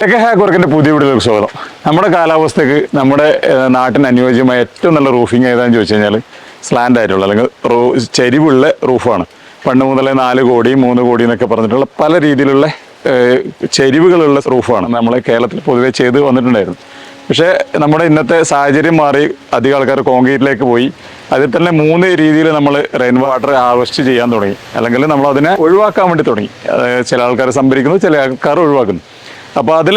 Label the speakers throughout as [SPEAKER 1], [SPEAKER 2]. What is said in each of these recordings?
[SPEAKER 1] Tech hack വർക്കിന്റെ പുതിയ വീഡിയോയിലേക്ക് സ്വാഗതം നമ്മുടെ കാലാവസ്ഥയ്ക്ക് നമ്മുടെ നാട്ടിന് അനുയോജ്യമായ ഏറ്റവും നല്ല റൂഫിംഗ് ഏതാണെന്ന് ചോദിച്ചു കഴിഞ്ഞാൽ സ്ലാൻഡ് ആയിട്ടുള്ള അല്ലെങ്കിൽ റൂ ചെരിവുള്ള റൂഫാണ്. പണ്ട് മുതലേ നാല് കോടി മൂന്ന് കോടി എന്നൊക്കെ പറഞ്ഞിട്ടുള്ള പല രീതിയിലുള്ള ചെരിവുകളുള്ള റൂഫാണ് നമ്മൾ കേരളത്തിൽ പൊതുവേ ചെയ്ത് വന്നിട്ടുണ്ടായിരുന്നു പക്ഷേ നമ്മുടെ ഇന്നത്തെ സാഹചര്യം മാറി അധികം ആൾക്കാർ കോൺക്രീറ്റിലേക്ക് പോയി. അതിൽ തന്നെ മൂന്ന് രീതിയിൽ നമ്മൾ റെയിൻ വാട്ടർ ഹാർവസ്റ്റ് ചെയ്യാൻ തുടങ്ങി. അല്ലെങ്കിൽ നമ്മൾ അതിനെ ഒഴിവാക്കാൻ വേണ്ടി തുടങ്ങി. ചില ആൾക്കാർ സംഭരിക്കുന്നു ചില ആൾക്കാർ ഒഴിവാക്കുന്നു. അപ്പോൾ അതിൽ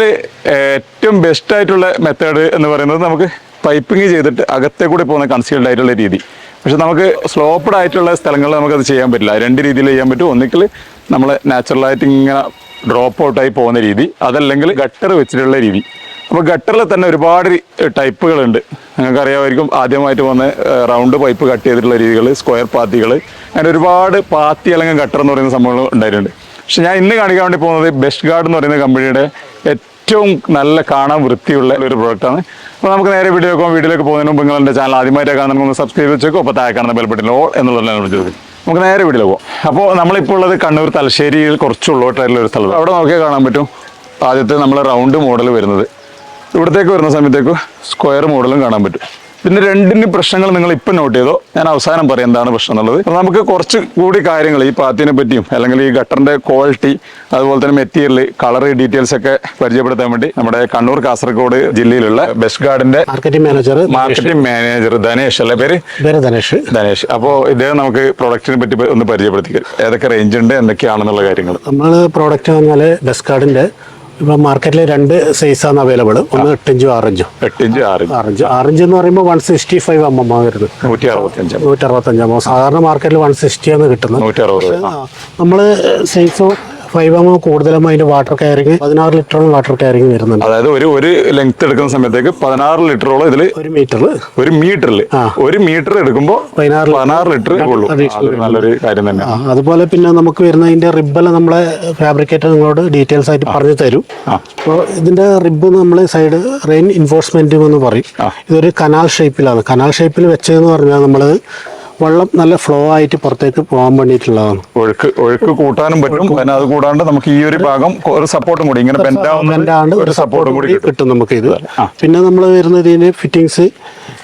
[SPEAKER 1] ഏറ്റവും ബെസ്റ്റ് ആയിട്ടുള്ള മെത്തേഡ് എന്ന് പറയുന്നത് നമുക്ക് പൈപ്പിംഗ് ചെയ്തിട്ട് അകത്തെ കൂടി പോകുന്ന കൺസീൽഡ് ആയിട്ടുള്ള രീതി. പക്ഷെ നമുക്ക് സ്ലോപ്പഡ് ആയിട്ടുള്ള സ്ഥലങ്ങളിൽ അത് ചെയ്യാൻ പറ്റില്ല. രണ്ട് രീതിയിൽ ചെയ്യാൻ പറ്റും. ഒന്നിക്കൽ നമ്മൾ നാച്ചുറലായിട്ട് ഇങ്ങനെ ഡ്രോപ്പ് ഔട്ടായി പോകുന്ന രീതി അതല്ലെങ്കിൽ ഗട്ടർ വെച്ചിട്ടുള്ള രീതി. അപ്പോൾ ഗട്ടറിൽ തന്നെ ഒരുപാട് ടൈപ്പുകളുണ്ട്. നിങ്ങൾക്ക് അറിയാമായിരിക്കും ആദ്യമായിട്ട് വന്ന് റൗണ്ട് പൈപ്പ് കട്ട് ചെയ്തിട്ടുള്ള രീതികൾ സ്ക്വയർ പാത്തികൾ അങ്ങനെ ഒരുപാട് പാത്തി അല്ലെങ്കിൽ ഗട്ടർ എന്ന് പറയുന്ന സംഭവങ്ങൾ ഉണ്ടായിട്ടുണ്ട്. പക്ഷെ ഞാൻ ഇന്ന് കാണിക്കാൻ വേണ്ടി പോകുന്നത് ബെസ്റ്റ് ഗാർഡ് എന്ന് പറയുന്ന കമ്പനിയുടെ ഏറ്റവും നല്ല കാണാൻ വൃത്തിയുള്ള ഒരു പ്രോഡക്റ്റാണ് അപ്പോൾ നമുക്ക് നേരെ വീഡിയോ വീഡിയോയിലേക്ക് പോകുന്നതിന് മുമ്പ് നിങ്ങളുടെ ചാനൽ ആദ്യമായിട്ട് കാണുന്ന ഒന്ന് സബ്സ്ക്രൈബ് വെച്ചേക്കും. അപ്പോൾ താഴെ കാണുന്ന ബെൽബട്ടൻ ഓൾ എന്നുള്ളതാണ് വിളിച്ചത്. നമുക്ക് നേരെ വീഡിയോ പോകാം. അപ്പോൾ നമ്മളിപ്പോൾ ഉള്ളത് കണ്ണൂർ തലശ്ശേരിയിൽ കുറച്ച് ഉള്ളോട്ടായിട്ടുള്ള ഒരു സ്ഥലത്ത് അവിടെ നോക്കിയാൽ കാണാൻ പറ്റും. ആദ്യത്തെ നമ്മൾ റൗണ്ട് മോഡൽ വരുന്നത്. ഇവിടത്തേക്ക് വരുന്ന സമയത്തേക്ക് സ്ക്വയർ മോഡലും കാണാൻ പറ്റും. പിന്നെ രണ്ടിന് പ്രശ്നങ്ങൾ നിങ്ങൾ ഇപ്പം നോട്ട് ചെയ്തോ? ഞാൻ അവസാനം പറയാം എന്താണ് പ്രശ്നം എന്നുള്ളത്. നമുക്ക് കുറച്ച് കൂടി കാര്യങ്ങൾ ഈ പാത്തിനെ പറ്റിയും അല്ലെങ്കിൽ ഈ ഗട്ടറിന്റെ ക്വാളിറ്റി അതുപോലെ തന്നെ മെറ്റീരിയൽ കളർ ഡീറ്റെയിൽസ് ഒക്കെ പരിചയപ്പെടുത്താൻ വേണ്ടി നമ്മുടെ കണ്ണൂർ കാസർഗോഡ് ജില്ലയിലുള്ള best ഗാർഡിന്റെ
[SPEAKER 2] marketing manager
[SPEAKER 1] marketing manager Dhanesh അല്ലേ പേര്?
[SPEAKER 2] ധനേഷ്
[SPEAKER 1] ധനേഷ് അപ്പോൾ ഇദ്ദേഹം നമുക്ക് പ്രൊഡക്റ്റിനെ പറ്റി ഒന്ന് പരിചയപ്പെടുത്തി ഏതൊക്കെ റേഞ്ച് ഉണ്ട് എന്തൊക്കെയാണെന്നുള്ള കാര്യങ്ങൾ
[SPEAKER 2] നമ്മൾ പ്രോഡക്റ്റ് പറഞ്ഞാൽ ബെസ്കാർഡിന്റെ ഇപ്പൊ മാർക്കറ്റിൽ രണ്ട് സൈസാണ് അവൈലബിൾ ഒന്ന് എട്ടിഞ്ചും ആറിഞ്ചും.
[SPEAKER 1] എട്ടിഞ്ചും
[SPEAKER 2] ആറിഞ്ച്. ആറിഞ്ച്. എന്ന് പറയുമ്പോൾ one sixty five M M വരുന്നത്
[SPEAKER 1] നൂറ്റി അറുപത്തി അഞ്ച്
[SPEAKER 2] നൂറ്റി അറുപത്തഞ്ചാം സാധാരണ മാർക്കറ്റിൽ വൺ സിക്സ്റ്റിയാണ് കിട്ടുന്നത്
[SPEAKER 1] നൂറ്റി അറുപത്.
[SPEAKER 2] നമ്മൾ സൈസ് ഫൈവ് എം കൂടുതലും അതിന്റെ വാട്ടർ കയറിങ് പതിനാറ് ലിറ്ററോളം വാട്ടർ കയറിങ് വരുന്നുണ്ട്.
[SPEAKER 1] അതായത് ഒരു ഒരു ലെങ്ത് എടുക്കുന്ന സമയത്തേക്ക് പതിനാറ് ലിറ്ററോളം ഇതിൽ
[SPEAKER 2] ഒരു മീറ്ററിൽ
[SPEAKER 1] ഒരു മീറ്ററിൽ ഒരു മീറ്റർ എടുക്കുമ്പോൾ
[SPEAKER 2] പതിനാറ്
[SPEAKER 1] പതിനാറ് ലിറ്റർ ഉള്ളൂ. നല്ലൊരു കാര്യം തന്നെ.
[SPEAKER 2] അതുപോലെ പിന്നെ നമുക്ക് വരുന്ന വരുന്നതിന്റെ റിബ്ബെല്ലാം നമ്മളെ ഫാബ്രിക്കേറ്റർ നിങ്ങളോട് ഡീറ്റെയിൽസ് ആയിട്ട് പറഞ്ഞു തരും. അപ്പോൾ ഇതിന്റെ റിബ് നമ്മൾ സൈഡ് റെയിൻ ഇൻഫോഴ്സ്മെന്റ് എന്ന് പറയും. ഇതൊരു കനാൽ ഷേപ്പിലാണ് കനാൽ ഷേപ്പിൽ വെച്ചതെന്ന് പറഞ്ഞാൽ നമ്മൾ വെള്ളം നല്ല ഫ്ലോ ആയിട്ട് പുറത്തേക്ക് പോകാൻ വേണ്ടിയിട്ടുള്ളതാണ്.
[SPEAKER 1] ഒഴുക്ക് ഒഴുക്ക് കൂട്ടാനും പറ്റും. പിന്നെ അത് കൂടാണ്ട് നമുക്ക് ഈ ഒരു ഭാഗം ഒരു സപ്പോർട്ടും കൂടി ഇങ്ങനെ ബെൻഡാവുന്ന ഒരു സപ്പോർട്ടും കൂടി കിട്ടും.
[SPEAKER 2] നമുക്ക് ഇത് പിന്നെ നമ്മൾ വരുന്നത് ഇതിന് fittings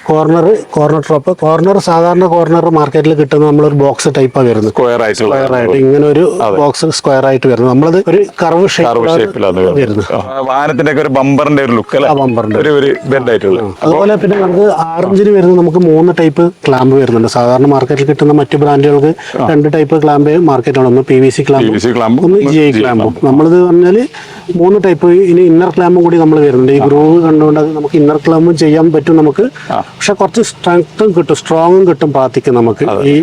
[SPEAKER 2] corner corner top corner സാധാരണ കോർണർ മാർക്കറ്റിൽ കിട്ടുന്ന നമ്മളൊരു ബോക്സ് ടൈപ്പാണ് വരുന്നത്.
[SPEAKER 1] സ്ക്വയർ ആയിട്ട്
[SPEAKER 2] സ്ക്വയർ ആയിട്ട് ഇങ്ങനെ ഒരു ബോക്സ് സ്ക്വയർ ആയിട്ട് വരുന്നത്. നമ്മളത് ഒരു കർവ്
[SPEAKER 1] ഷേപ്പിലാണ്
[SPEAKER 2] വരുന്നത്.
[SPEAKER 1] വാഹനത്തിന്റെ ഒക്കെ ഒരു ബമ്പറിന്റെ ഒരു ലുക്ക് അല്ലേ?
[SPEAKER 2] ബമ്പറിന്റെ
[SPEAKER 1] ഒരു ഒരു ബെൻഡ് ആയിട്ടുള്ള
[SPEAKER 2] അതുപോലെ പിന്നെ നമുക്ക് ആറഞ്ചിന് വരുന്നത് നമുക്ക് മൂന്ന് ടൈപ്പ് ക്ലാമ്പ് വരുന്നുണ്ട്. സാധാരണ മാർക്കറ്റിൽ കിട്ടുന്ന മറ്റു ബ്രാൻഡുകൾക്ക് രണ്ട് ടൈപ്പ് ക്ലാമ്പ് മാർക്കറ്റിലാണ് ഒന്ന് പി വി സി ക്ലാമ്പ് ഒന്ന് ജി ഐ ക്ലാമ്പും നമ്മളിത് പറഞ്ഞാൽ മൂന്ന് ടൈപ്പ് ഇനി ഇന്നർ ക്ലാമ്പും കൂടി നമ്മൾ വരുന്നുണ്ട്. ഈ ഗ്രൂവ് കണ്ടുകൊണ്ട് അത് നമുക്ക് ഇന്നർ ക്ലാമ്പും ചെയ്യാൻ പറ്റും നമുക്ക്. പക്ഷെ കുറച്ച് സ്ട്രെങ്ത്തും കിട്ടും സ്ട്രോങ്ങും കിട്ടും പാത്തിക്ക് നമുക്ക് ഈ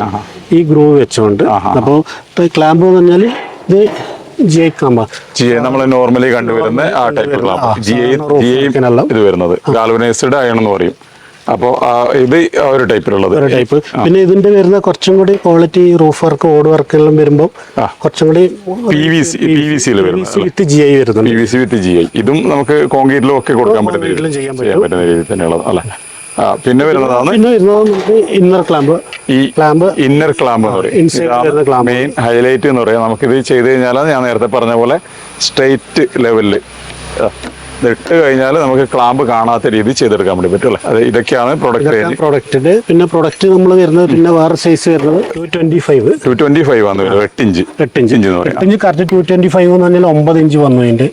[SPEAKER 2] ഈ ഗ്രൂവ് വെച്ചുകൊണ്ട് അപ്പോൾ ക്ലാമ്പ് എന്ന് പറഞ്ഞാൽ ഇത് ജി ഐ ക്ലാമ്പാണ്
[SPEAKER 1] ജി ഐ നമ്മൾ നോർമലി കണ്ടുവരുന്ന ആ type clamp G I G I
[SPEAKER 2] റൂഫിനെല്ലാം
[SPEAKER 1] ഇത് വരുന്നത്. ഗാൽവനൈസ്ഡ് അയൺ എന്ന് പറയും. അപ്പോൾ ഇത് ഒരു ടൈപ്പിലുള്ളത്
[SPEAKER 2] ഒരു ടൈപ്പ് പിന്നെ ഇതിന്റെ വരുന്ന കുറച്ചും കൂടി ക്വാളിറ്റി റൂഫ് വർക്ക് ഓട് വർക്കെല്ലാം വരുമ്പോൾ
[SPEAKER 1] ആ.
[SPEAKER 2] കുറച്ചും കൂടി
[SPEAKER 1] P V C P V സിയിൽ
[SPEAKER 2] വിത്ത് ജി ഐ വരുന്നുണ്ട്.
[SPEAKER 1] P V C with G I ഇതും നമുക്ക് കോൺക്രീറ്റിലും ഒക്കെ കൊടുക്കാൻ പറ്റുന്ന രീതിയിൽ
[SPEAKER 2] ചെയ്യാൻ
[SPEAKER 1] പറ്റുന്ന രീതിയിൽ തന്നെയുള്ളത്. അല്ലേ? പിന്നെ വരുന്നതാണ്
[SPEAKER 2] പിന്നെ വരുന്നത് ഇന്നർ ക്ലാമ്പ്
[SPEAKER 1] ഈ
[SPEAKER 2] ക്ലാമ്പ്
[SPEAKER 1] ഇന്നർ ക്ലാമ്പ് എന്ന് പറയും. മെയിൻ ഹൈലൈറ്റ് എന്ന് പറയാം. നമുക്കിത് ചെയ്ത് കഴിഞ്ഞാൽ ഞാൻ നേരത്തെ പറഞ്ഞ പോലെ സ്ട്രെയിറ്റ് ലെവലിൽ ഇട്ട് കഴിഞ്ഞാൽ നമുക്ക് ക്ലാമ്പ് കാണാത്ത രീതി ചെയ്തെടുക്കാൻ വേണ്ടി പറ്റും. അല്ലേ അത് ഇതൊക്കെയാണ് പ്രൊഡക്റ്റ്
[SPEAKER 2] പ്രൊഡക്റ്റിന്റെ പിന്നെ പ്രൊഡക്റ്റ് നമ്മൾ വരുന്നത് പിന്നെ വേറെ സൈസ് വരുന്നത് two twenty five
[SPEAKER 1] two twenty five ആണ് വരുന്നത് എട്ട് ഇഞ്ച്.
[SPEAKER 2] എട്ട് ഇഞ്ച്.
[SPEAKER 1] ഇഞ്ച്
[SPEAKER 2] എട്ട് inch correct two twenty five എന്ന് പറഞ്ഞാൽ ഒമ്പത് ഇഞ്ച് വന്നു അതിന്റെ.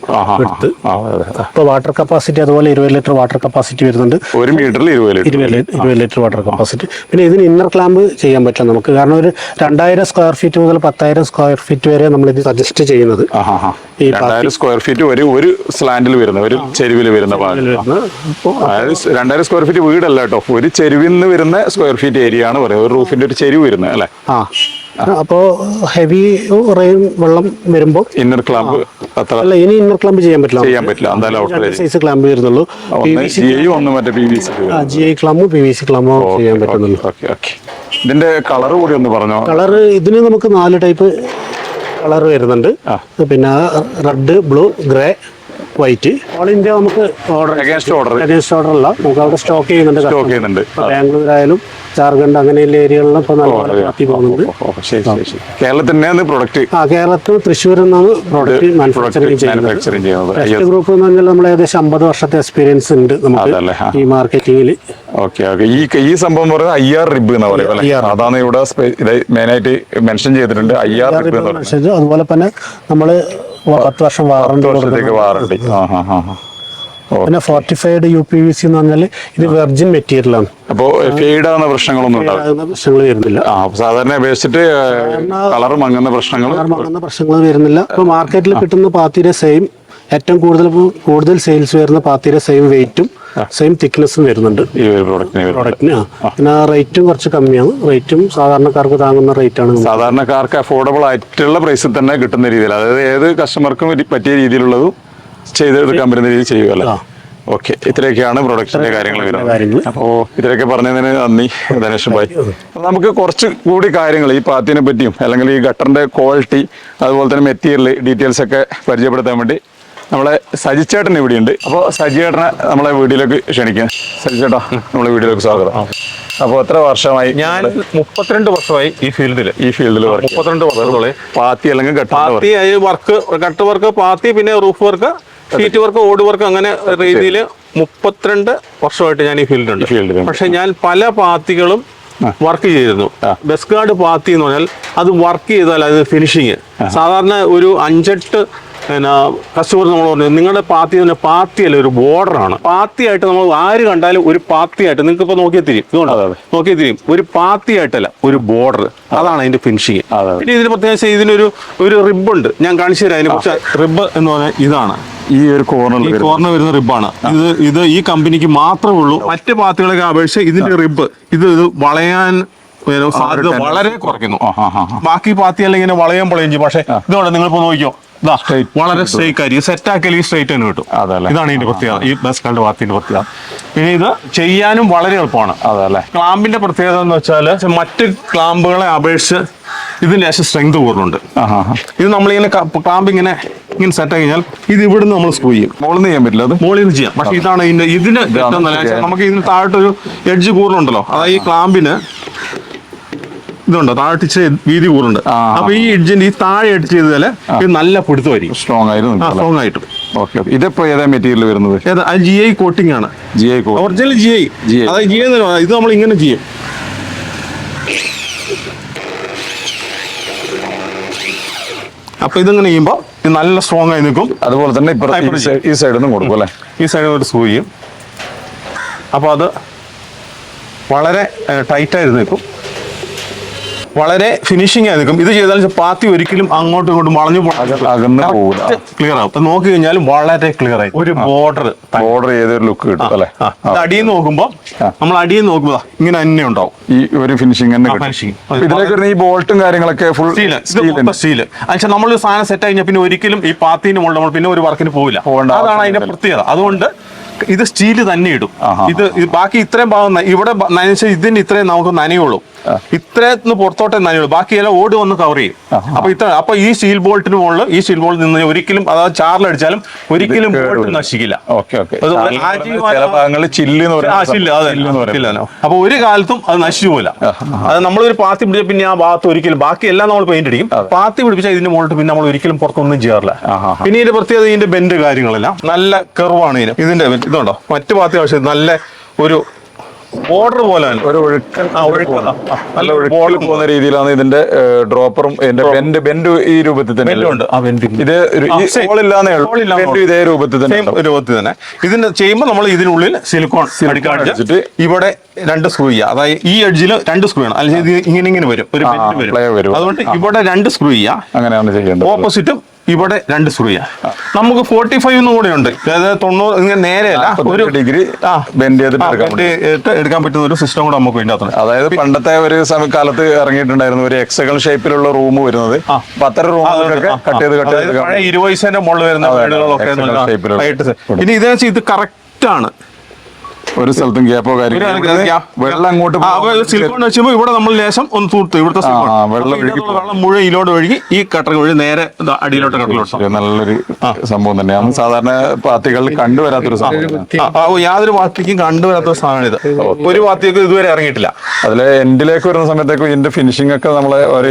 [SPEAKER 2] ഇപ്പോൾ വാട്ടർ കപ്പാസിറ്റി അതുപോലെ ഇരുപത് ലിറ്റർ വാട്ടർ കപ്പാസിറ്റി വരുന്നുണ്ട്.
[SPEAKER 1] ഒരു മീറ്ററിൽ ഇരുപത് ലിറ്റർ.
[SPEAKER 2] ഇരുപത് ലിറ്റർ വാട്ടർ കപ്പാസിറ്റി പിന്നെ ഇതിന് ഇന്നർ ക്ലാമ്പ് ചെയ്യാൻ പറ്റും നമുക്ക്. കാരണം ഒരു രണ്ടായിരം സ്ക്വയർ ഫീറ്റ് മുതൽ പത്തായിരം സ്ക്വയർ ഫീറ്റ് വരെ നമ്മൾ ഇത് സജസ്റ്റ് ചെയ്യുന്നത് ഈ
[SPEAKER 1] സ്ക്വയർ ഫീറ്റ് ഒരു ഒരു സ്ലാൻഡിൽ വരുന്ന ഒരു ചെരുവിൽ വരുന്ന ഭാഗം അതായത് രണ്ടായിരം സ്ക്വയർ ഫീറ്റ് വീടല്ല കേട്ടോ. ഒരു ചെരുവിൽ നിന്ന് വരുന്ന സ്ക്വയർ ഫീറ്റ് ഏരിയ ആണ് പറയുന്നത്. ഒരു റൂഫിന്റെ ഒരു ചെരുവ് വരുന്നത് അല്ലെ?
[SPEAKER 2] അപ്പോ ഹെവി റെയിൻ വെള്ളം വരുമ്പോൾ
[SPEAKER 1] ഇന്നർ ക്ലാമ്പ് അത്ര
[SPEAKER 2] അല്ല ഇനി ഇന്നർ ക്ലാമ്പ് ചെയ്യാൻ പറ്റില്ല.
[SPEAKER 1] ചെയ്യാൻ പറ്റില്ല. എന്തായാലും
[SPEAKER 2] സൈസ് ക്ലാമ്പ് വരുന്നുള്ളൂ.
[SPEAKER 1] ഒന്ന് ജി ഐ ഒന്ന് മറ്റേ P V C
[SPEAKER 2] G I clamp P V C ക്ലാമ്പും ചെയ്യാൻ പറ്റുന്നുള്ളൂ.
[SPEAKER 1] ഓക്കെ ഓക്കെ ഇതിന്റെ കളർ കൂടി ഒന്ന് പറഞ്ഞോ?
[SPEAKER 2] കളർ ഇതിന് നമുക്ക് നാല് ടൈപ്പ് കളർ വരുന്നുണ്ട്. പിന്നെ red blue grey white all India നമുക്ക് order
[SPEAKER 1] against order
[SPEAKER 2] against order അല്ല. നമുക്ക് അവിടെ സ്റ്റോക്ക് ചെയ്യുന്നുണ്ട്
[SPEAKER 1] സ്റ്റോക്ക് ചെയ്യുന്നുണ്ട്.
[SPEAKER 2] ബാംഗ്ലൂർ ആയാലും ജാർഖണ്ഡ് അങ്ങനെയുള്ള ഏരിയകളിലും ഇപ്പൊ നല്ല കാപ്പി പോകുന്നുണ്ട്.
[SPEAKER 1] കേരളത്തിൽ തന്നെയാണ് പ്രൊഡക്റ്റ്
[SPEAKER 2] ആ കേരളത്തിൽ തൃശ്ശൂർ നിന്നാണ് പ്രൊഡക്റ്റ് മാനുഫാക്ചറിങ് ചെയ്യുന്നത്.
[SPEAKER 1] ചെയ്യുന്നത്.
[SPEAKER 2] ഗ്രൂപ്പ് എന്ന് പറഞ്ഞാൽ നമ്മൾ ഏകദേശം അമ്പത് വർഷത്തെ എക്സ്പീരിയൻസ് ഉണ്ട് നമുക്ക് ഈ മാർക്കറ്റിംഗിൽ
[SPEAKER 1] ഓക്കെ ഓക്കെ. ഈ ഈ സംഭവം പറയുന്നത് ഐ ആർ റിബ് എന്ന് പറയുന്നത്. അതാണ് ഇവിടെ മെയിനായിട്ട് മെൻഷൻ ചെയ്തിട്ടുണ്ട് ഐ ആർ റിബ് എന്ന്
[SPEAKER 2] അതുപോലെ തന്നെ നമ്മൾ പത്ത് വർഷം വാറണ്ടി
[SPEAKER 1] വാറണ്ടി
[SPEAKER 2] പിന്നെ fortified U P V C എന്ന് പറഞ്ഞാൽ ഇത് വെർജിൻ മെറ്റീരിയൽ ആണ്.
[SPEAKER 1] അപ്പോ ഫെയ്ഡ് ആവുന്ന പ്രശ്നങ്ങളൊന്നും ഉണ്ടാവില്ല.
[SPEAKER 2] പ്രശ്നങ്ങൾ വരുന്നില്ല.
[SPEAKER 1] സാധാരണ അപേക്ഷിച്ചിട്ട് കളർ മങ്ങുന്ന പ്രശ്നങ്ങൾ
[SPEAKER 2] മങ്ങുന്ന പ്രശ്നങ്ങൾ വരുന്നില്ല. ഇപ്പൊ മാർക്കറ്റിൽ കിട്ടുന്ന പാത്തിര സെയിം ഏറ്റവും കൂടുതൽ കൂടുതൽ സെയിൽസ് വരുന്ന പാത്തിര സെയിം വെയിറ്റും സെയിം തിക്നെസ്സും വരുന്നുണ്ട്.
[SPEAKER 1] ഈ ഒരു പ്രോഡക്റ്റിന് വരും
[SPEAKER 2] പ്രോഡക്റ്റിന് ആ. പിന്നെ റേറ്റും കുറച്ച് കമ്മിയാണ്. റേറ്റും സാധാരണക്കാർക്ക് താങ്ങുന്ന റേറ്റ് ആണ്.
[SPEAKER 1] സാധാരണക്കാർക്ക് അഫോർഡബിൾ ആയിട്ടുള്ള പ്രൈസിൽ തന്നെ കിട്ടുന്ന രീതിയിൽ അതായത് ഏത് കസ്റ്റമർക്കും പറ്റിയ രീതിയിലുള്ളതും ചെയ്തെടുക്കാൻ പറ്റുന്ന രീതിയിൽ ചെയ്യുമല്ലോ
[SPEAKER 2] ആ.
[SPEAKER 1] ഓക്കെ ഇത്രയൊക്കെയാണ് പ്രൊഡക്ഷന്റെ കാര്യങ്ങൾ വരുന്നത്. അപ്പോൾ ഇതിലൊക്കെ പറഞ്ഞതിന് നന്ദി ധനേഷ് ഭായ്. നമുക്ക് കുറച്ച് കൂടി കാര്യങ്ങൾ ഈ പാത്തിനെ പറ്റിയും അല്ലെങ്കിൽ ഈ ഗട്ടറിന്റെ ക്വാളിറ്റി അതുപോലെ തന്നെ മെറ്റീരിയൽ ഡീറ്റെയിൽസ് ഒക്കെ പരിചയപ്പെടുത്താൻ വേണ്ടി നമ്മളെ സജിച്ചേട്ടൻ ഇവിടെയുണ്ട്. അപ്പോൾ സജിയേട്ടനെ നമ്മളെ വീട്ടിലേക്ക് ക്ഷണിക്കാം. സജിച്ചേട്ടാ നമ്മളെ വീട്ടിലേക്ക് സ്വാഗതം. അപ്പോൾ എത്ര വർഷമായി
[SPEAKER 3] ഞാൻ മുപ്പത്തിരണ്ട് വർഷമായി ഈ ഫീൽഡിൽ
[SPEAKER 1] ഈ ഫീൽഡിൽ വർക്ക്
[SPEAKER 3] മുപ്പത്തിരണ്ട് വർഷത്തോളം.
[SPEAKER 1] പാത്തി അല്ലെങ്കിൽ
[SPEAKER 3] പാത്തി വർക്ക് കട്ട് വർക്ക് പാത്തി പിന്നെ റൂഫ് വർക്ക് ഷീറ്റ് വർക്ക് ഓട് വർക്ക് അങ്ങനെ രീതിയിൽ മുപ്പത്തിരണ്ട് വർഷമായിട്ട് ഞാൻ ഈ ഫീൽഡിലുണ്ട്.
[SPEAKER 1] ഫീൽഡിൽ
[SPEAKER 3] പക്ഷെ ഞാൻ പല പാത്തികളും വർക്ക് ചെയ്തിരുന്നു. ബെസ്റ്റ് ഗാർഡ് പാത്തി എന്ന് പറഞ്ഞാൽ അത് വർക്ക് ചെയ്താൽ അത് ഫിനിഷിങ് സാധാരണ ഒരു അഞ്ചെട്ട് പിന്നെ കസ്റ്റമർ നമ്മൾ പറഞ്ഞു നിങ്ങളുടെ പാത്തി തന്നെ പാത്തിയല്ല ഒരു ബോർഡറാണ് പാത്തിയായിട്ട് നമ്മൾ ആര് കണ്ടാലും ഒരു പാത്തിയായിട്ട് നിങ്ങൾക്ക് ഇപ്പൊ നോക്കിയാൽ തിരിയും. നോക്കിയാൽ തിരിയും. ഒരു പാത്തിയായിട്ടല്ല ഒരു ബോർഡർ അതാണ് അതിന്റെ ഫിനിഷിങ്. പിന്നെ ഇതിന് പ്രത്യേകിച്ച് ഇതിനൊരു ഒരു റിബ് ഉണ്ട്. ഞാൻ കാണിച്ചു തരാം. അതിനെ പക്ഷേ റിബ് എന്ന് പറഞ്ഞാൽ ഇതാണ്.
[SPEAKER 1] ഈ ഒരു കോർണർ
[SPEAKER 3] ഈ കോർണർ വരുന്ന റിബാണ് ഇത് ഇത് ഈ കമ്പനിക്ക് മാത്രമേ ഉള്ളൂ. മറ്റ് പാത്തുകളൊക്കെ അപേക്ഷിച്ച് ഇതിന്റെ റിബ് ഇത് ഇത് വളയാൻ സാധ്യത വളരെ കുറയ്ക്കുന്നു. ബാക്കി പാത്തിയെല്ലാം ഇങ്ങനെ വളയാൻ പൊളയും ചെയ്യും. പക്ഷേ ഇതുകൊണ്ട് നിങ്ങളിപ്പോ നോക്കിയോ. വളരെ സ്ട്രൈറ്റ് ആയിരിക്കും. സെറ്റ് ആക്കിയാൽ ഈ സ്ട്രൈറ്റ് തന്നെ കിട്ടും.
[SPEAKER 1] അതല്ല.
[SPEAKER 3] ഇതാണ് ഇതിന്റെ പ്രത്യേകത. ഈ ബസ് കളുടെ വാത്തിന്റെ പ്രത്യേകത. പിന്നെ ഇത് ചെയ്യാനും വളരെ എളുപ്പമാണ്.
[SPEAKER 1] അതല്ലേ.
[SPEAKER 3] ക്ലാമ്പിന്റെ പ്രത്യേകത എന്ന് വെച്ചാൽ മറ്റ് ക്ലാമ്പുകളെ അപേക്ഷിച്ച് ഇതിന് ശേഷം സ്ട്രെങ്ത്
[SPEAKER 1] ഹാ
[SPEAKER 3] ഇത് നമ്മളിങ്ങനെ ക്ലാമ്പ് ഇങ്ങനെ ഇങ്ങനെ സെറ്റ് ആക്കി കഴിഞ്ഞാൽ ഇത് ഇവിടുന്ന് നമ്മൾ സ്ക്രൂ ചെയ്യും.
[SPEAKER 1] മുകളിൽ നിന്ന് ചെയ്യാൻ പറ്റില്ല അത്?
[SPEAKER 3] മുകളിൽ നിന്ന് ചെയ്യാം. പക്ഷെ ഇതാണ് ഇതിന്റെ ഇതിന് നമുക്ക് ഇതിന് താഴോട്ടൊരു എഡ്ജ് കൂടുന്നുണ്ടല്ലോ അതായത് ഈ ക്ലാമ്പിന് ഇതുണ്ടോ? താഴെ ഇച്ചിരി വീതി
[SPEAKER 1] കൂടുണ്ട്.
[SPEAKER 3] അപ്പൊ ഈ എഡ്ജിന്റെ ഈ താഴെ എഡ്ജ് ചെയ്താൽ ഇത് നല്ല പിടുത്തമായിരിക്കും
[SPEAKER 1] സ്ട്രോങ് ആയിരുന്നു
[SPEAKER 3] സ്ട്രോങ് ആയിട്ട്.
[SPEAKER 1] ഓക്കെ ഇതിപ്പോ ഏതാ മെറ്റീരിയൽ വരുന്നത്?
[SPEAKER 3] ജി ഐ കോട്ടിംഗ് ആണ്.
[SPEAKER 1] G I
[SPEAKER 3] original G I. അതായത് ജി ഐ ഇത് നമ്മൾ ഇങ്ങനെ ചെയ്യും. അപ്പൊ ഇതിങ്ങനെ ചെയ്യുമ്പോൾ ഇത് നല്ല സ്ട്രോങ് ആയി നിൽക്കും.
[SPEAKER 1] അതുപോലെ തന്നെ ഈ സൈഡിൽ നിന്ന് കൊടുക്കും അല്ലേ?
[SPEAKER 3] ഈ സൈഡിൽ ഒരു സൂ ചെയ്യും. അപ്പോൾ അത് വളരെ ടൈറ്റായിരുന്നു നിൽക്കും. വളരെ ഫിനിഷിംഗ് ആയി നിൽക്കും ഇത് ചെയ്താൽ പാത്തി ഒരിക്കലും അങ്ങോട്ടും ഇങ്ങോട്ടും വളഞ്ഞു
[SPEAKER 1] അകന്ന് പോകൂല.
[SPEAKER 3] ക്ലിയർ ആവും. നോക്കി കഴിഞ്ഞാൽ വളരെ ക്ലിയർ ആയി. ഒരു ബോർഡർ
[SPEAKER 1] ബോർഡർ ചെയ്തൊരു ലുക്ക് കിട്ടും അല്ലേ?
[SPEAKER 3] അടിയിൽ നോക്കുമ്പോ നോക്കുമ്പോൾ നമ്മൾ അടിയിൽ നോക്കുമ്പോ നോക്കുമ്പോൾ ഇങ്ങനെ തന്നെ ഉണ്ടാവും.
[SPEAKER 1] ഈ ഒരു ഫിനിഷിംഗ് തന്നെ ഇതിലേക്ക് ഈ ബോൾട്ടും കാര്യങ്ങളൊക്കെ ഫുൾ
[SPEAKER 3] സ്റ്റീൽ സ്റ്റീൽ മൊത്തം എന്നുവെച്ചാൽ നമ്മൾ സാധനം സെറ്റ് കഴിഞ്ഞാൽ പിന്നെ ഒരിക്കലും ഈ പാത്തിന് മുകളിൽ നമ്മൾ പിന്നെ ഒരു വർക്കിന് പോവില്ല.
[SPEAKER 1] പോകേണ്ട
[SPEAKER 3] അതാണ് അതിന്റെ. പ്രത്യേകത. അതുകൊണ്ട് ഇത് സ്റ്റീൽ തന്നെ ഇടും. ഇത് ബാക്കി ഇത്രയും ഭാഗം ഇവിടെ നനച്ച ഇതിന് ഇത്രയും നമുക്ക് നനയുള്ളൂ. ഇത്രയും പുറത്തോട്ടേ നനയുള്ളൂ. ബാക്കി എല്ലാം ഓടി വന്ന് കവർ ചെയ്യും. അപ്പൊ ഇത്ര അപ്പൊ ഈ സ്റ്റീൽ ബോൾട്ടിന് മുകളിൽ ഈ സ്റ്റീൽ ബോൾട്ട് നിന്ന് ഒരിക്കലും അതായത് ചാറിലടിച്ചാലും ഒരിക്കലും ബോൾട്ട് നശിക്കില്ല. അപ്പൊ ഒരു കാലത്തും അത് നശിച്ചു പോല അത് നമ്മളൊരു പാത്തി പിടിച്ച പിന്നെ ആ ഭാഗത്ത് ഒരിക്കലും ബാക്കി എല്ലാം നമ്മൾ പെയിന്റ് അടിക്കും. പാത്തി പിടിപ്പിച്ച ഇതിന്റെ മുകളിൽ പിന്നെ നമ്മൾ ഒരിക്കലും പുറത്തൊന്നും ചെയ്യാറില്ല. പിന്നെ ഇതിന്റെ പ്രത്യേകത ഇതിന്റെ ബെൻഡ് കാര്യങ്ങളെല്ലാം നല്ല കെർവാണ് ഇതിന്. ഇതിന്റെ. ഇതുണ്ടോ. മറ്റു പാർട്ടി ആവശ്യം നല്ല ഒരു ബോർഡർ പോലെ.
[SPEAKER 1] ഒരു ഒഴുക്കൻ. നല്ല പോകുന്ന രീതിയിലാണ് ഇതിന്റെ ഡ്രോപ്പറും ഇതിന്റെ ബെൻഡ് ബെൻഡ് ഈ രൂപത്തിൽ തന്നെ ഇത് ഇല്ലാന്നേ ഉള്ളൂ. ഇതേ രൂപത്തിൽ തന്നെ
[SPEAKER 3] രൂപത്തിൽ തന്നെ. ഇതിന്റെ ചെയ്യുമ്പോൾ നമ്മൾ ഇതിനുള്ളിൽ സിലിക്കോൺ
[SPEAKER 1] അടിച്ചിട്ട്
[SPEAKER 3] ഇവിടെ രണ്ട് സ്ക്രൂ ചെയ്യുക. അതായത് ഈ എഡ്ജിൽ രണ്ട് സ്ക്രൂ ആണ് അല്ലെങ്കിൽ ഇങ്ങനെ ഇങ്ങനെ വരും. ഒരു.
[SPEAKER 1] വരും.
[SPEAKER 3] അതുകൊണ്ട് ഇവിടെ രണ്ട് സ്ക്രൂ ചെയ്യുക.
[SPEAKER 1] അങ്ങനെയാണ് ചെയ്യേണ്ടത്.
[SPEAKER 3] ഓപ്പോസിറ്റും ഇവിടെ രണ്ട് സുറിയ. നമുക്ക് ഫോർട്ടി ഫൈവ് കൂടെ ഉണ്ട്. അതായത് തൊണ്ണൂറ് ഇങ്ങനെ നേരെയല്ല ഒരു
[SPEAKER 1] ഡിഗ്രി ബെൻഡ് ചെയ്തിട്ട് എടുക്കാൻ
[SPEAKER 3] പറ്റുന്ന ഒരു സിസ്റ്റം കൂടെ നമുക്ക് വേണ്ടി
[SPEAKER 1] അതായത് പണ്ടത്തെ ഒരു സമയ കാലത്ത് ഇറങ്ങിയിട്ടുണ്ടായിരുന്നു ഒരു എക്സകൾ ഷേപ്പിലുള്ള റൂം വരുന്നത്.
[SPEAKER 3] ആ.
[SPEAKER 1] റൂം കട്ട് ചെയ്ത് കട്ട് ചെയ്ത്
[SPEAKER 3] ഇരുപത് വയസ്സിന്റെ മുകളിൽ വരുന്ന വീടുകളൊക്കെ ഇനി ഇതെന്ന് വെച്ചാൽ ഇത്. കറക്റ്റ് ആണ്.
[SPEAKER 1] ഒരു സ്ഥലത്തും ഗ്യാപ്പോ കാര്യം വെള്ളം അങ്ങോട്ട്
[SPEAKER 3] സിലിക്കോൺ വെച്ചുമ്പോൾ ഇവിടെ നമ്മൾ ലേശം ഒന്ന് തൂർത്ത് ഇവിടുത്തെ
[SPEAKER 1] ആ, വെള്ളം
[SPEAKER 3] ഒഴുകി വെള്ളം മുഴുവൻ ഇതിലോട്ട് ഒഴുകി ഈ കട്ടർ വഴി നേരെ അടിയിലോട്ട്
[SPEAKER 1] കട്ടലോട്ട് നല്ലൊരു സംഭവം തന്നെയാണ്. സാധാരണ പാത്തികളിൽ കണ്ടുവരാത്തൊരു സംഭവം
[SPEAKER 3] യാതൊരു പാർട്ടിക്കും കണ്ടുവരാത്തൊരു സാധനം ഇത്. ഒരു പാർട്ടിയൊക്കെ ഇതുവരെ ഇറങ്ങിയിട്ടില്ല.
[SPEAKER 1] അതിലെ എൻഡിലേക്ക് വരുന്ന സമയത്തേക്ക് ഇതിന്റെ ഫിനിഷിംഗ് ഒക്കെ നമ്മളെ ഒരു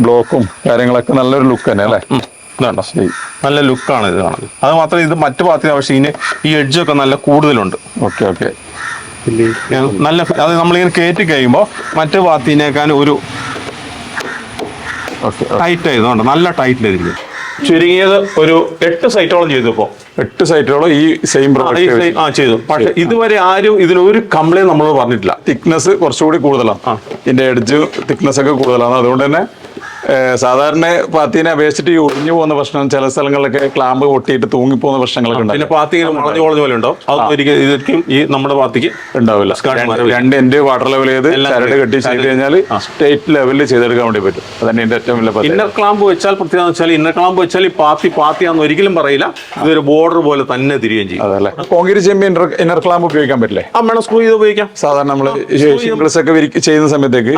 [SPEAKER 1] ബ്ലോക്കും കാര്യങ്ങളൊക്കെ നല്ലൊരു ലുക്ക് തന്നെ അല്ലേ?
[SPEAKER 3] ഇതുണ്ടോ നല്ല ലുക്കാണ് ഇത് കാണുന്നത്. അത് മാത്രമേ ഇത് മറ്റു പാർട്ടി പക്ഷേ ഇതിന് ഈ എഡ്ജൊക്കെ നല്ല കൂടുതലുണ്ട്.
[SPEAKER 1] Okay okay.
[SPEAKER 3] നല്ല അത് നമ്മളിങ്ങനെ കയറ്റി കഴിയുമ്പോൾ മറ്റു പാത്തിനേക്കാൻ ഒരു ടൈറ്റ് ആയതുകൊണ്ട് നല്ല ടൈറ്റിലായിരിക്കും ചുരുങ്ങിയത് ഒരു എട്ട് സൈറ്റോളം ചെയ്തു ഇപ്പോൾ
[SPEAKER 1] എട്ട് സൈറ്റോളം ഈ സെയിം
[SPEAKER 3] ആ,
[SPEAKER 1] പ്രോഡക്റ്റ്
[SPEAKER 3] ആ ചെയ്തു. പക്ഷെ ഇതുവരെ ആരും ഇതിനൊരു കംപ്ലൈന്റ് നമ്മൾ പറഞ്ഞിട്ടില്ല.
[SPEAKER 1] തിക്നെസ് കുറച്ചുകൂടി കൂടുതലാണ്.
[SPEAKER 3] ഇതിന്റെ
[SPEAKER 1] ഇതിന്റെ എഡ്ജ് തിക്നെസ് ഒക്കെ കൂടുതലാണ്. അതുകൊണ്ട് തന്നെ സാധാരണ പാത്തിനെ അപേക്ഷിച്ചിട്ട് ഈ ഒഴിഞ്ഞു പോകുന്ന പ്രശ്നം ചില സ്ഥലങ്ങളിലൊക്കെ ക്ലാമ്പ് പൊട്ടിയിട്ട് തൂങ്ങിപ്പോകുന്ന പ്രശ്നങ്ങളൊക്കെ
[SPEAKER 3] പിന്നെ
[SPEAKER 1] ഉണ്ടാവും
[SPEAKER 3] പാത്തി ഇങ്ങനെ വളഞ്ഞു വളഞ്ഞ പോലെ ഉണ്ടാവും അത് ഒരിക്കലും ഈ നമ്മുടെ പാത്തിക്ക്
[SPEAKER 1] ഉണ്ടാവില്ല. രണ്ട് എന്റെ എൻഡ് വാട്ടർ ലെവൽ ചെയ്ത് ചരട് കെട്ടി ചെയ്ത് കഴിഞ്ഞാൽ സ്റ്റേറ്റ് ലെവലിൽ ചെയ്തെടുക്കാൻ വേണ്ടി പറ്റും. അതന്നെ എന്റെ ഏറ്റവും വലിയ
[SPEAKER 3] ഇന്നർ ക്ലാമ്പ് വെച്ചാൽ പ്രത്യേകത വെച്ചാൽ ഇന്നർ ക്ലാമ്പ് വെച്ചാൽ ഈ പാത്തി പാത്തിയാന്ന് ഒരിക്കലും പറയില്ല. ഇതൊരു ബോർഡർ പോലെ തന്നെ തിരികെയും ചെയ്യും.
[SPEAKER 1] അതല്ലേ? കോൺക്രീറ്റ് ചെമ്പി ഇന്നർ ഇന്നർ ക്ലാമ്പ് ഉപയോഗിക്കാൻ പറ്റില്ലേ?
[SPEAKER 3] ആ വേണം സ്ക്രൂ ചെയ്ത് ഉപയോഗിക്കാം.
[SPEAKER 1] സാധാരണ നമ്മൾ ഷിംഗിൾസ് ഒക്കെ ചെയ്യുന്ന സമയത്തേക്ക്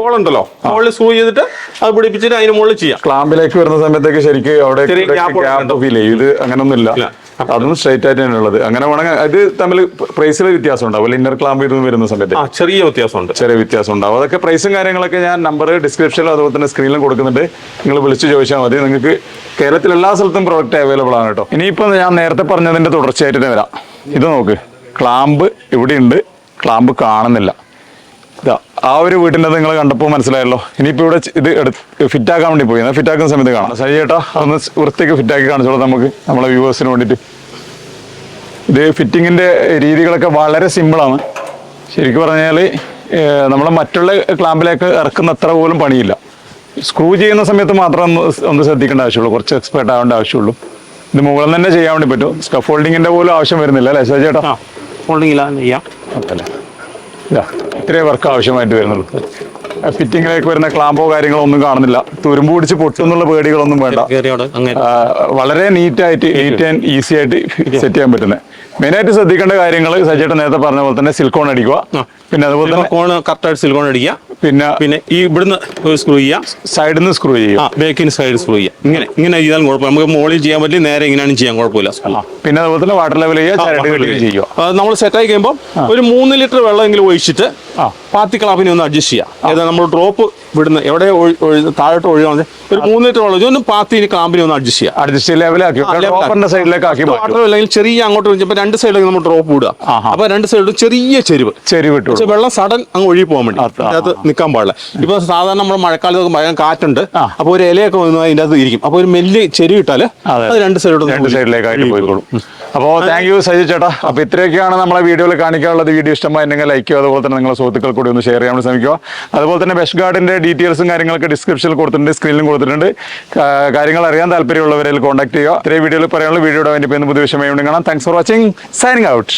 [SPEAKER 3] ഹോൾ ഉണ്ടല്ലോ. ഹോളിൽ സ്ക്രൂ ചെയ്തിട്ട് അത് പിടിപ്പിച്ചിട്ട് അതിന് മുകളിൽ ചെയ്യാം.
[SPEAKER 1] ക്ലാമ്പിലേക്ക് വരുന്ന സമയത്തേക്ക് ശരിക്ക് അവിടെ ഗ്യാപ്പ് ഫീൽ ചെയ്യും ഇത് അങ്ങനൊന്നും ഇല്ല
[SPEAKER 3] ഇല്ല.
[SPEAKER 1] അതും സ്ട്രൈറ്റ് ആയിട്ട് തന്നെ ഉള്ളത്. അങ്ങനെ വേണമെങ്കിൽ ഇത് തമ്മിൽ പ്രൈസിൽ വ്യത്യാസം ഉണ്ടാവും. ഇന്നർ ക്ലാമ്പ് ഇത് വരുന്ന സമയത്ത്.
[SPEAKER 3] ചെറിയ വ്യത്യാസമുണ്ട്.
[SPEAKER 1] ചെറിയ വ്യത്യാസം ഉണ്ടാവും. അതൊക്കെ പ്രൈസും കാര്യങ്ങളൊക്കെ ഞാൻ നമ്പർ ഡിസ്ക്രിപ്ഷനിലും അതുപോലെ തന്നെ സ്ക്രീനിലും കൊടുക്കുന്നുണ്ട്. നിങ്ങൾ വിളിച്ച് ചോദിച്ചാൽ മതി. നിങ്ങൾക്ക് കേരളത്തിൽ എല്ലാ സ്ഥലത്തും പ്രൊഡക്റ്റ് അവൈലബിൾ ആണ് കേട്ടോ. ഇനിയിപ്പോൾ ഞാൻ നേരത്തെ പറഞ്ഞതിന്റെ തുടർച്ചയായിട്ട് തന്നെ വരാം. ഇത് നോക്ക്. ക്ലാമ്പ് ഇവിടെയുണ്ട് ക്ലാമ്പ് കാണുന്നില്ല. ആ ഒരു വീട്ടിന്റെ നിങ്ങൾ കണ്ടപ്പോൾ മനസ്സിലായല്ലോ. ഇനിയിപ്പോൾ ഇവിടെ ഇത് എടുത്ത് ഫിറ്റാക്കാൻ വേണ്ടി പോയി. എന്നാൽ ഫിറ്റാക്കുന്ന സമയത്ത് കാണാം. ശരി ചേട്ടാ അതൊന്ന് വൃത്തിക്ക് ഫിറ്റാക്കി കാണിച്ചോളൂ നമുക്ക് നമ്മളെ വ്യൂവേഴ്സിന് വേണ്ടിയിട്ട്. ഇത് ഫിറ്റിങ്ങിന്റെ രീതികളൊക്കെ വളരെ സിമ്പിളാണ്. ശരിക്കും പറഞ്ഞാൽ നമ്മൾ മറ്റുള്ള ക്ലാമ്പിലേക്ക് ഇറക്കുന്ന അത്ര പോലും പണിയില്ല. സ്ക്രൂ ചെയ്യുന്ന സമയത്ത് മാത്രം ഒന്ന് ഒന്ന് ശ്രദ്ധിക്കേണ്ട ആവശ്യമുള്ളൂ. കുറച്ച് എക്സ്പേർട്ട് ആവേണ്ട ആവശ്യമുള്ളൂ. ഇത് മുകളിൽ തന്നെ ചെയ്യാൻ വേണ്ടി പറ്റും. സ്കഫോൾഡിങ്ങിന്റെ പോലും ആവശ്യം വരുന്നില്ല അല്ലേ? ചേട്ടാ.
[SPEAKER 3] ഹോൾഡിങ്ങില്ല ചെയ്യാം.
[SPEAKER 1] അതല്ലേ ഇതാ ഇത്രയും വർക്ക് ആവശ്യമായിട്ട് വരുന്നുള്ളൂ. ഫിറ്റിങ്ങിലേക്ക് വരുന്ന ക്ലാമ്പോ കാര്യങ്ങളോ ഒന്നും കാണുന്നില്ല. തുരുമ്പ് പിടിച്ച് പൊട്ടുന്നുള്ള പേടികളൊന്നും വേണ്ട. വളരെ നീറ്റായിട്ട് നീറ്റ് ആൻഡ് ഈസി ആയിട്ട് സെറ്റ് ചെയ്യാൻ പറ്റുന്നത് മെയിനായിട്ട് ശ്രദ്ധിക്കേണ്ട കാര്യങ്ങൾ സജേട്ടൻ നേരത്തെ പറഞ്ഞ പോലെ തന്നെ സിൽക്കോൺ അടിക്കുക. പിന്നെ അതുപോലെ തന്നെ
[SPEAKER 3] സിൽക്കോൺ അടിക്കുക.
[SPEAKER 1] പിന്നെ
[SPEAKER 3] പിന്നെ ഈ ഇവിടുന്ന് സ്ക്രൂ ചെയ്യാം.
[SPEAKER 1] സൈഡിൽ നിന്ന് സ്ക്രൂ
[SPEAKER 3] ചെയ്യാം ബേക്കിന് സൈഡ് സ്ക്രൂ ചെയ്യാം. ഇങ്ങനെ ഇങ്ങനെ ചെയ്താലും കുഴപ്പമില്ല. നമുക്ക് മുകളിൽ ചെയ്യാൻ പറ്റില്ല നേരെ ഇങ്ങനെയാണ് ചെയ്യാൻ കുഴപ്പമില്ല
[SPEAKER 1] പിന്നെ അതുപോലെ തന്നെ വാട്ടർ ലെവൽ ചെയ്യുക
[SPEAKER 3] അത് നമ്മൾ സെറ്റായി കഴിയുമ്പോൾ ഒരു മൂന്ന് ലിറ്റർ വെള്ളം
[SPEAKER 1] എങ്കിലും
[SPEAKER 3] ഒഴിച്ചിട്ട് ക്ലാപ്പിനെ ഒന്ന് അഡ്ജസ്റ്റ് ചെയ്യാം. അതായത് നമ്മൾ ഡ്രോപ്പ് വിടുന്ന എവിടെ ഒഴി- ഒഴി- താഴോട്ട് ഒഴിവാണെങ്കിൽ ഒരു മൂന്ന് ലിറ്റർ വെള്ളം ഒന്ന് പാത്തിന് ക്ലാമ്പിനെ ഒന്ന് അഡ്ജസ്റ്റ് ചെയ്യാം.
[SPEAKER 1] അഡ്ജസ്റ്റ് ലെവലാക്കി സൈഡിലേക്ക് ആക്കി. വാട്ടർ
[SPEAKER 3] അല്ലെങ്കിൽ ചെറിയ അങ്ങോട്ട് ഒഴിച്ചപ്പോൾ രണ്ട് സൈഡിലേക്ക് നമ്മൾ ഡ്രോപ്പ് വിടുക
[SPEAKER 1] അപ്പോൾ
[SPEAKER 3] അപ്പൊ രണ്ട് സൈഡിലും ചെറിയ ചെരുവ്. ചെരുവ് വെള്ളം സഡൻ അങ്ങ് ഒഴുകി പോകാൻ വേണ്ടി. അതിനകത്ത് നിൽക്കാൻ പാടില്ല. ഇപ്പൊ സാധാരണ നമ്മൾ മഴക്കാലത്തൊക്കെ ഭയങ്കര കാറ്റുണ്ട്. അപ്പൊ ഒരു ഇലയൊക്കെ വന്ന് അതിന്റെ അകത്ത് ഇരിക്കും. അപ്പൊ ഒരു മെല്ലി ചെരി ഇട്ടാൽ
[SPEAKER 1] അത്.
[SPEAKER 3] രണ്ട് സൈഡിലോട്ട്
[SPEAKER 1] രണ്ട് സൈഡിലേക്കായിട്ട് പോയിക്കോളും. അപ്പോൾ താങ്ക് യു സജി ചേട്ടാ. അപ്പോൾ ഇത്രയൊക്കെയാണ് നമ്മളെ വീഡിയോയിൽ കാണിക്കാനുള്ളത്. വീഡിയോ ഇഷ്ടമായിരുന്നെങ്കിൽ ലൈക്ക് ചെയ്യുക. അതുപോലെ തന്നെ നിങ്ങളുടെ സുഹൃത്തുക്കൾ കൂടി ഒന്ന് ഷെയർ ചെയ്യാൻ ശ്രമിക്കുക. അതുപോലെ തന്നെ ബെസ്റ്റ് ഗാർഡിന്റെ ഡീറ്റെയിൽസും കാര്യങ്ങളൊക്കെ ഡിസ്ക്രിപ്ഷനിൽ കൊടുത്തിട്ടുണ്ട്. സ്ക്രീനിലും കൊടുത്തിട്ടുണ്ട്. കാര്യങ്ങൾ അറിയാൻ താല്പര്യമുള്ളവരിൽ കോൺടാക്ട് ചെയ്യുക. ഇത്രയും വീഡിയോയിൽ പറയാനുള്ള വീഡിയോയുടെ വേണ്ടി പുതിയ വിഷയമായി കാണാം. Thanks for watching signing out